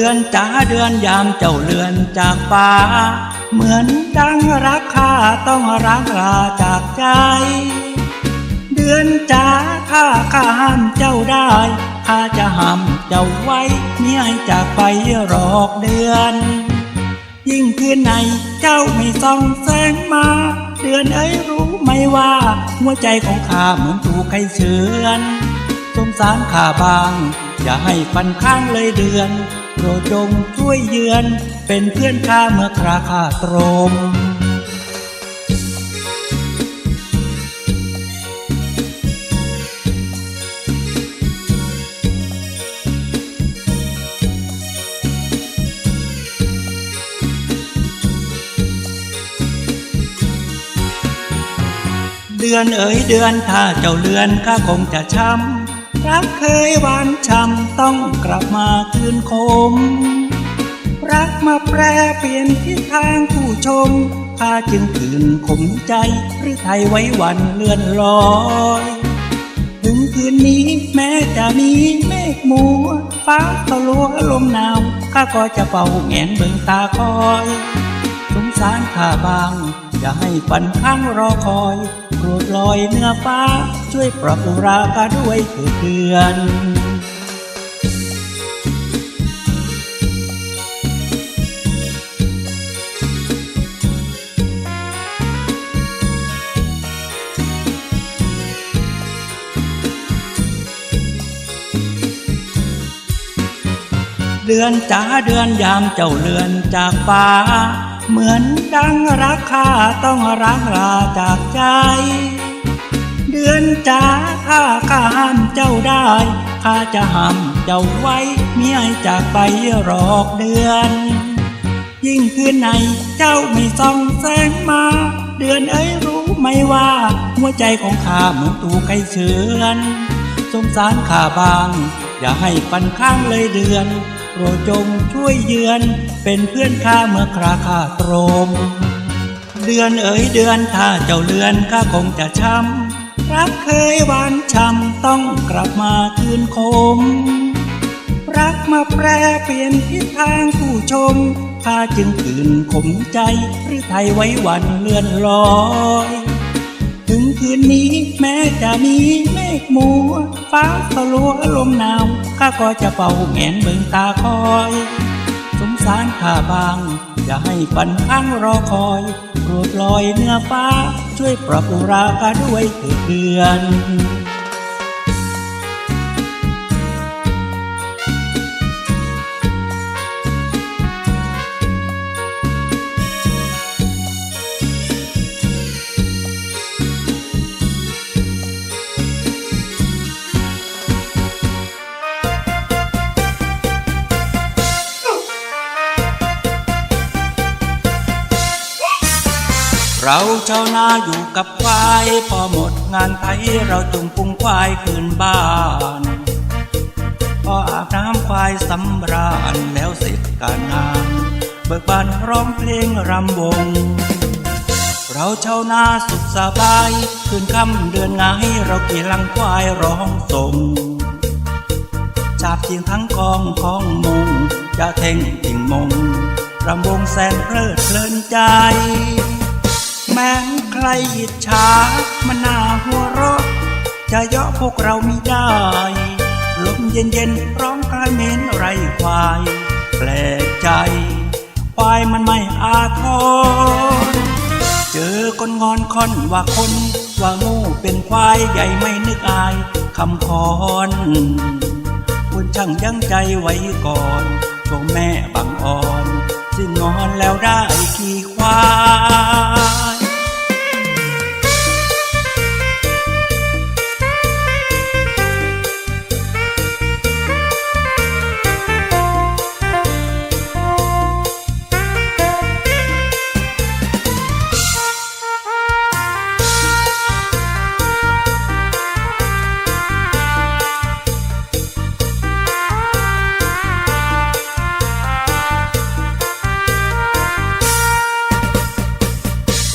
เดือนจ๋าเดือนยามเจ้าเลือนจากฟ้าเหมือนดังรักข้าต้องรักลาจากใจ เดือนจ๋าข้าข้าห้ามเจ้าได้ข้าจะห้ามเจ้าไว้ไม่ให้จากไปหรอกเดือน ยิ่งคืนไหนเจ้าไม่ส่องแสงมา เดือนเอ้ยรู้ไหมว่า หัวใจของข้าเหมือนถูกใครเชือนสงสารข้าบาง อย่าให้ฟันข้างเลยเดือน โปรดจงช่วยเยือน เป็นเพื่อนข้าเมื่อคราข้าตรมเดือนเอ๋ยเดือนถ้าเจ้าเลือนข้าคงจะช้ำ รักเคยหวานช้ำต้องกลับมาคืนคม รักมาแปรเปลี่ยนทิศทางผู้ชมข้าจึงคืนขมใจหรือไทยไว้วันเลื่อนลอยถึงคืนนี้แม้จะมีเมฆมัวฟ้าตะลัวลมหนาวข้าก็จะเป่าแงนเบิ่งตาคอย สงสารข้าบาง อย่าให้ฝันข้างรอคอยโปรดลอยเนื้อฟ้า ช่วยปรับราคาด้วยเถิดเดือนเดือนจ๋าเดือนยามเจ้าเลือนจากฟ้า เหมือนดังรักข้าต้องรักลาจากใจ เดือนจ๋าข้าข้าห้ามเจ้าได้ข้าจะห้ามเจ้าไว้เมิให้จากไปหรอกเดือน ยิ่งคืนไหนเจ้าไม่ส่องแสงมา เดือนเอ้ยรู้ไหมว่า หัวใจของข้าเหมือนตูไก่เชือนสงสารข้าบาง อย่าให้ฟันข้างเลยเดือน รดจงช่วยเยือน เป็นเพื่อนข้าเมื่อคราข้าตรม เดือนเอ๋ยเดือนถ้าเจ้าเลือนข้าคงจะช้ำรักเคยหวานช้ำต้องกลับมาคืนคม รักมาแปรเปลี่ยนทิศทางผู้ชมข้าจึงคืนขมใจหรือไทยไว้วันเลื่อนลอยถึงคืนนี้แม้จะมีเมฆมัวฟ้าทะลัวลมหนาว ข้าก็จะเป่าแงนเบิ่งตาคอย สงสารข้าบาง อย่าให้ฝันข้างรอคอยโปรดลอยเนื้อฟ้า ช่วยปรับราคาด้วยเถิดเดือน เราชาวนาอยู่กับควาย พอหมดงานไถเราจุงปุงควายคืนบ้าน พออาบน้ำควายสำราญแล้วเสร็จการงาน เบิกบานร้องเพลงรำวง เราชาวนาสุขสบาย คืนค่ำเดือนงายเรากี่ลังควายร้องส่งจาบเจียงทั้งกองของมงจะเท่งติ่งมงรำวงแสนเพลิดเพลินใจ แม้ใครอิจฉามันน่าหัวเราะ จะเยาะพวกเราไม่ได้ ลมเย็นเย็นๆร้องคลายเม้นไรควาย แปลกใจควายมันไม่อาทรเจอคนงอนคอนว่าคนว่างูเป็นควายใหญ่ไม่นึกอายคำคอนควรช่างยั้งใจไว้ก่อนช่วงแม่บังอ่อน ซึ่งงอนแล้วได้ขี่ควาย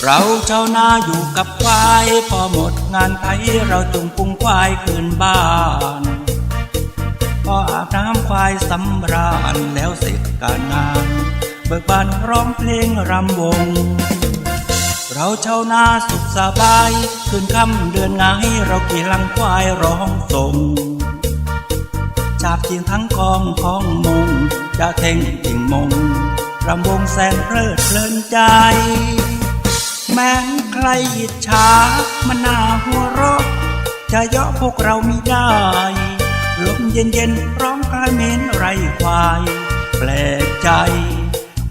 เราชาวนาอยู่กับควายพอหมดงานไถเราจุงปุงควายคืนบ้านพออาบน้ำควายสำราญแล้วเสร็จการงานเบิกบานร้องเพลงรำวง เราชาวนาสุขสบายคืนค่ำเดือนงายเรากี่ลังควายร้องส่งชาบจีนทั้งกองของมงจะเท่งติ่งมงรำวงแสนเพลิดเพลินใจ แม้นใครอิจฉามันน่าหัวเราะจะเยาะพวกเราไม่ได้ลมเย็นเย็นๆร้องกายเม็นไรควาย แปลกใจ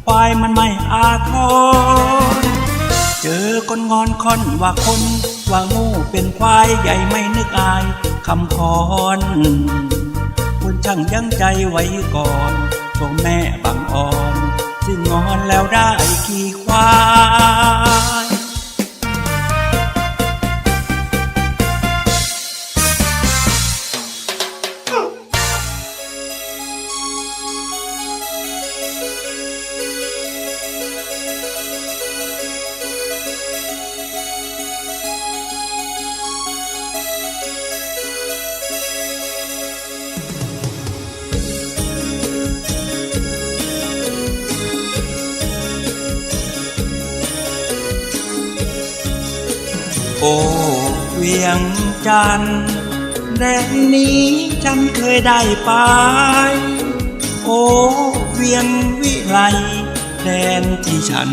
ควายมันไม่อาทรเจอคนงอนคอนว่าคน ว่างูเป็นควายใหญ่ไม่นึกอายคำคอนคุณช่างยั้งใจไว้ก่อนโชมแม่บางอ่อน ซึ่งงอนแล้วได้ขี่ควาย โอ้เวียงจันทร์แดนนี้ฉันเคยได้ไป โอ้เวียงวิไลแดนที่ฉัน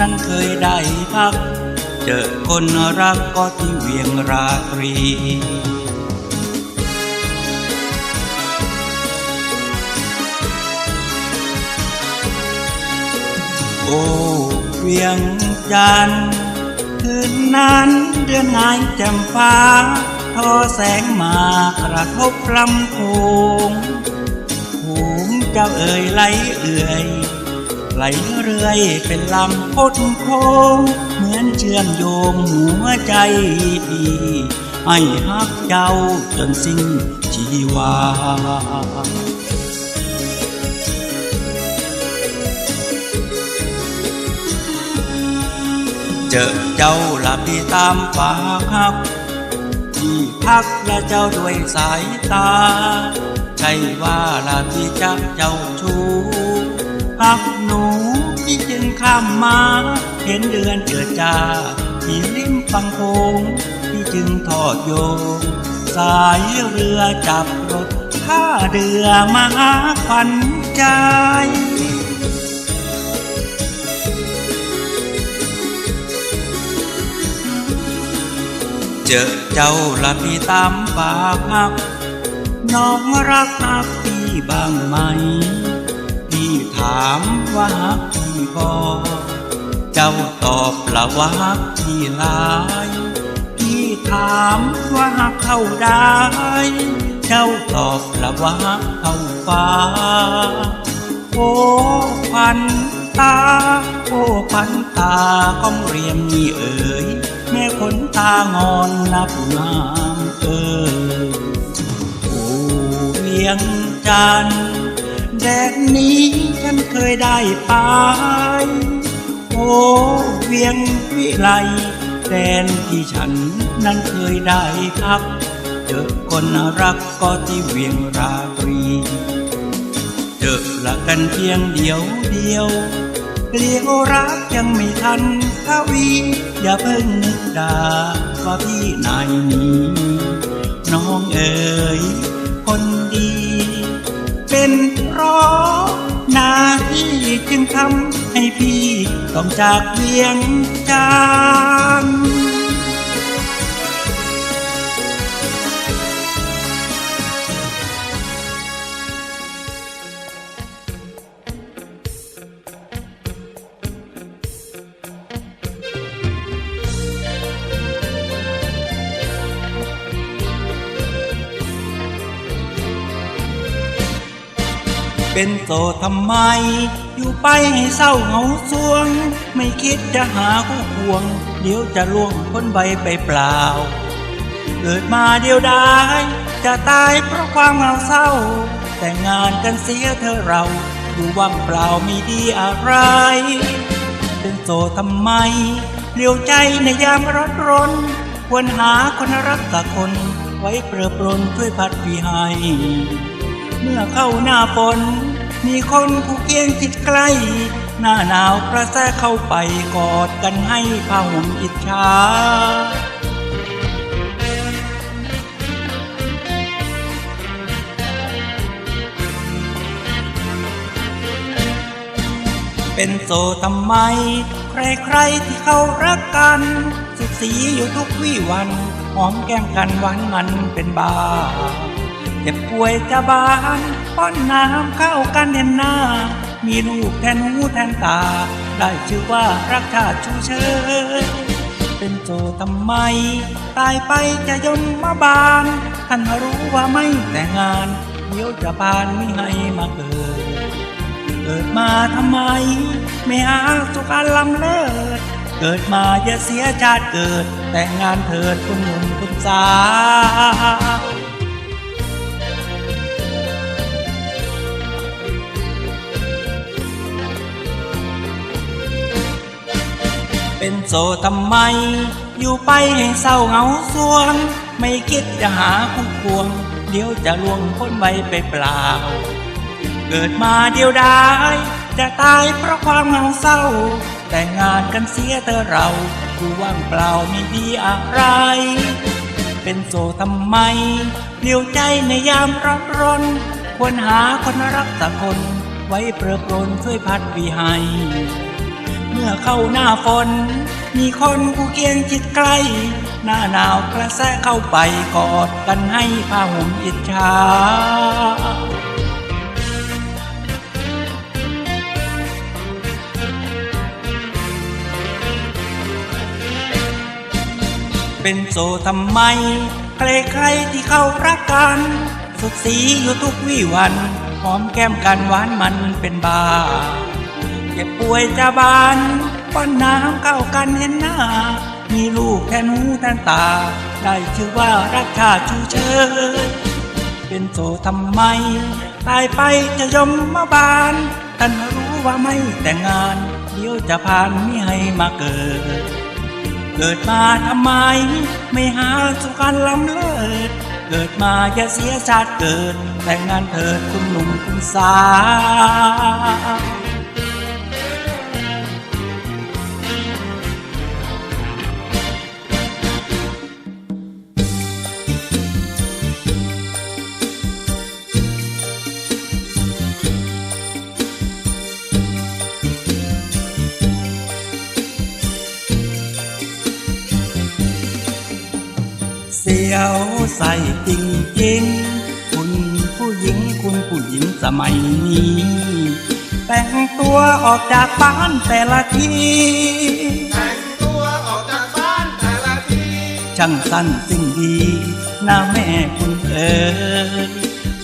นั้นเคยได้พัก เจอคนรักก็ที่เวียงราตรีโอ้เวียงจันทร์ คืนนั้นเดือนนายแจ่มฟ้า ทอแสงมากระทบลำโพงหูมเจ้าเอ่ยไหลเอื่อยไหลเรื่อยเป็นลำพดโค้งเหมือนเชื่อมโยงหัวใจดีให้ฮักเจ้าจนสิ้นชีวา เจอเจ้าหลับที่ตามฝาหักที่พักและเจ้าด้วยสายตา ใช่ว่าลาที่จะเจ้าชูหักหนูที่จึงข้ามมา เห็นเดือนเจิดจ้าที่ริมฟังโคงที่จึงทอดโยงสายเรือจับรถท่าเรือมาหาขวัญใจ เจอเจ้าละพี่ตามปากหัก น้องรักหักพี่บ้างไหม พี่ถามว่าหักพี่บ่เจ้าตอบละว่าหักพี่หลาย พี่ถามว่าหักเท่าใดเจ้าตอบละว่าหักเท่าฟ้า โอ้ควันตา โอ้ควันตาของเรียมนี่เอ๋ย นตางอนนับนามเอ่ยโอ้เวียงจันแดนนี้ฉันเคยได้ไปโอ้เวียงวิไลแดนที่ฉันนั้นเคยได้พักเจอคนรักก็ที่เวียงราตรีเจอละกันเพียงเดียวเดียวเรียวรักยังไม่ทันทวี อย่าเพิ่งนึกด่าว่าพี่นายนี้น้องเอ๋ยคนดี เป็นเพราะนาที่จึงทำให้พี่ต้องจากเวียงจันท เป็นโสดทำไม อยู่ไปให้เศร้าเหงาสวง ไม่คิดจะหาคู่ควง เดี๋ยวจะล่วงพ้นใบไปเปล่า เกิดมาเดียวดาย จะตายเพราะความเหงาเศร้า แต่งงานกันเสียเธอเราอยู่ว่างเปล่ามีดีอะไร เป็นโสดทำไมเลี้ยวใจในยามร้อนรนควรหาคนรักสักคน ไว้เปรอปรนช่วยพัดพี่ให้ เมื่อเข้าหน้าฝน มีคนผู้เคียงคิดใกล้ หน้าหนาวกระแสเข้าไปกอดกันให้ผ้าห่มอิจฉาเป็นโสดทำไม ใครๆที่เขารักกัน สุขสีอยู่ทุกวี่วัน หอมแก้มกันหวานมันเป็นบา เจ็บป่วยจะบานป้อนน้ำเข้ากันเห็นหน้า มีลูกแทนหูแทนตา ได้ชื่อว่ารักชาติชูเชยเป็นโจทำไม ตายไปจะยมมาบานท่านรู้ว่าไม่แต่งงานเดี๋ยวจะพานไม่ให้มาเกิด เกิดมาทำไม ไม่หาสุขอันลำเลิศเกิดมาอย่าเสียชาติเกิด แต่งงานเถิดคุณหนุ่มคุณสาว เป็นโสทำไม อยู่ไปให้เศร้าเหงาสวง ไม่คิดจะหาคู่ควง เดี๋ยวจะลวงพ้นไปไปเปล่า เกิดมาเดียวดาย จะตายเพราะความเหงาเศร้า แต่งงานกันเสียเธอเราผู้ว่างเปล่าไม่ดีอะไร เป็นโสทำไมเดียวใจในยามร้อนรนควรหาคนรักสักคน ไว้เปรอะปรนช่วยพัดวีให้ มื่อเข้าหน้าฝน มีคนผู้เคียงจิตใกล้ หน้าหนาวกระแสเข้าไปกอดกันให้ผ้าห่มอิจฉาเป็นโสทำไม ใครๆที่เขารักกัน สุขสีอยู่ทุกวี่วัน หอมแก้มกันหวานมันเป็นบา เจ็บป่วยจะบานป้อนน้ำเข้ากันเห็นหน้า มีลูกแทนหูแทนตา ได้ชื่อว่ารักชาชูเชยเป็นโสทำไม ตายไปจะยมมาบานท่านรู้ว่าไม่แต่งงาน เดี๋ยวจะพานไม่ให้มาเกิด เกิดมาทำไม ไม่หาสุขันล้ำเลิศเกิดมาอย่าเสียชาติเกิด แต่งงานเถิดคุณหนุ่มคุณสาว เสียวใส่จริงจริงๆคุณผู้หญิงคุณผู้หญิงสมัยนี้ แต่งตัวออกจากบ้านแต่ละทีแต่งตัวออกจากบ้านแต่ละทีช่างสั้นสิ่งดีหน้าแม่คุณเอ๋ย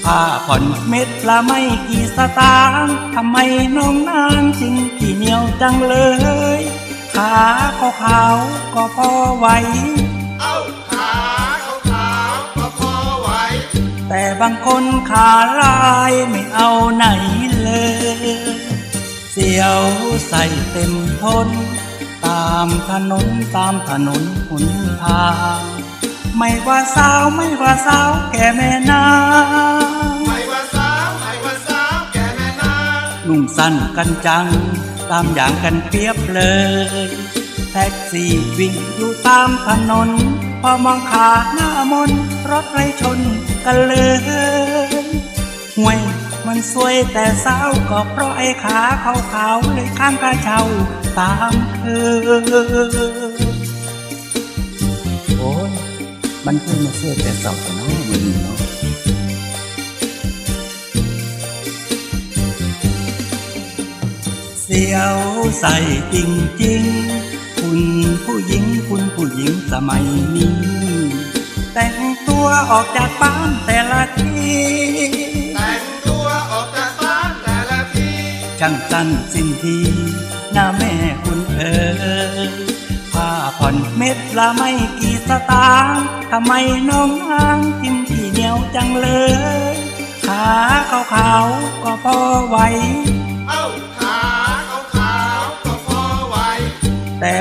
ผ้าผ่อนเม็ดละไม่กี่สตางค์ทำไมน้องนางจริงที่เหนียวจังเลยขาขาวๆก็พอไหว แต่บางคนขาลายไม่เอาไหนเลย เสียวใส่เต็มทน ตามถนนตามถนนหนทาง ไม่ว่าสาวไม่ว่าสาวแก่แม่นาไม่ว่าสาวไม่ว่าสาวแก่แม่นางนุ่งสั้นกันจัง ตามอย่างกันเปรียบเลย แท็กซี่วิ่งอยู่ตามถนน พอมองขาหน้ามนรถไรชนกันเลยห่วยมันสวยแต่สาวก็เพราะไอ้ขาขาวเลยข้างกระเช้าตามเธอ โอ้ย มันเพิ่งมาเสื้อแต่สาแต่น้องมันเนาะเสียวใส่จริงๆ คุณผู้หญิงคุณผู้หญิงสมัยนี้ แต่งตัวออกจากบ้านแต่ละทีแต่งตัวออกจากบ้านแต่ละทีช่างสั้นสิ้นทีหน้าแม่คุณเอ๋ยผ้าผ่อนเม็ดละไม่กี่สตางค์ทำไมน้องนางจิ้มที่เหนียวจังเลยขาขาวๆก็พอไหว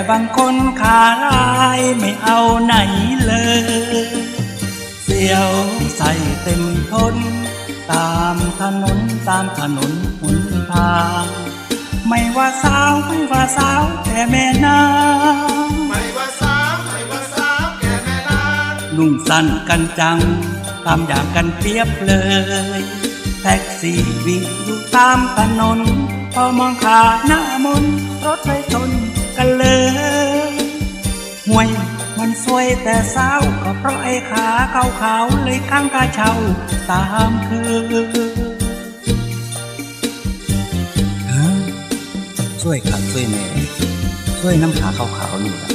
บางคนขาลายไม่เอาไหนเลย เสียวใส่เต็มทน ตามถนนตามถนนหนทาง ไม่ว่าสาวไม่ว่าสาวแต่แม่นางไม่ว่าสาวไม่ว่าสาวแก่แม่นางนุ่งสั้นกันจัง ตามอย่างกันเปรียบเลย แท็กซี่วิ่งอยู่ตามถนน พอมองขาหน้ามนรถไฟชน กันเลยห่วยมันสวยแต่สาวก็เพราะไอ้ขาขาวขาวๆเลยข้างกาเช่าตามคือฮ้ยช่วยขับช่วยแม่ช่วยน้ำขาขาวๆนี่แหละ